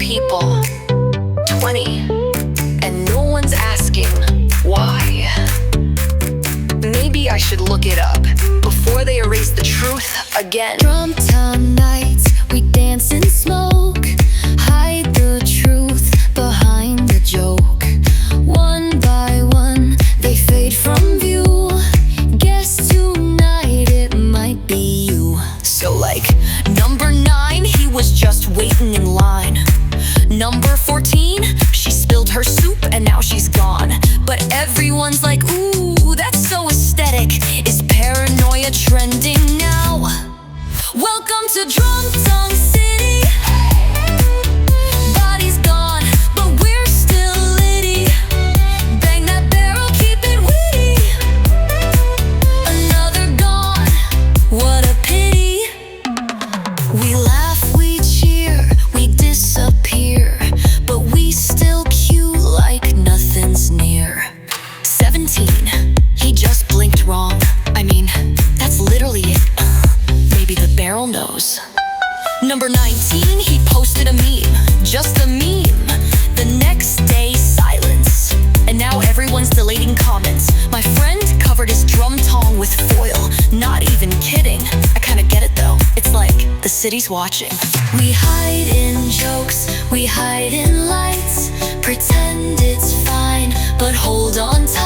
people, 20, and no one's asking why. Maybe I should look it up before they erase the truth again. Drumtown nights, we dance and smoke, hide the truth behind the joke. One by one, they fade from view. Guess tonight it might be you. So, like, number nine, he was just waiting in line. Number 14, she spilled her soup and now she's gone. But everyone's like, ooh, that's so aesthetic. Is paranoia trending now? Welcome to Drum Number 19, he posted a meme, just a meme. The next day, silence. And now everyone's deleting comments. My friend covered his drum tong with foil. Not even kidding. I kinda get it though. It's like the city's watching. We hide in jokes, we hide in lights. Pretend it's fine, but hold on tight.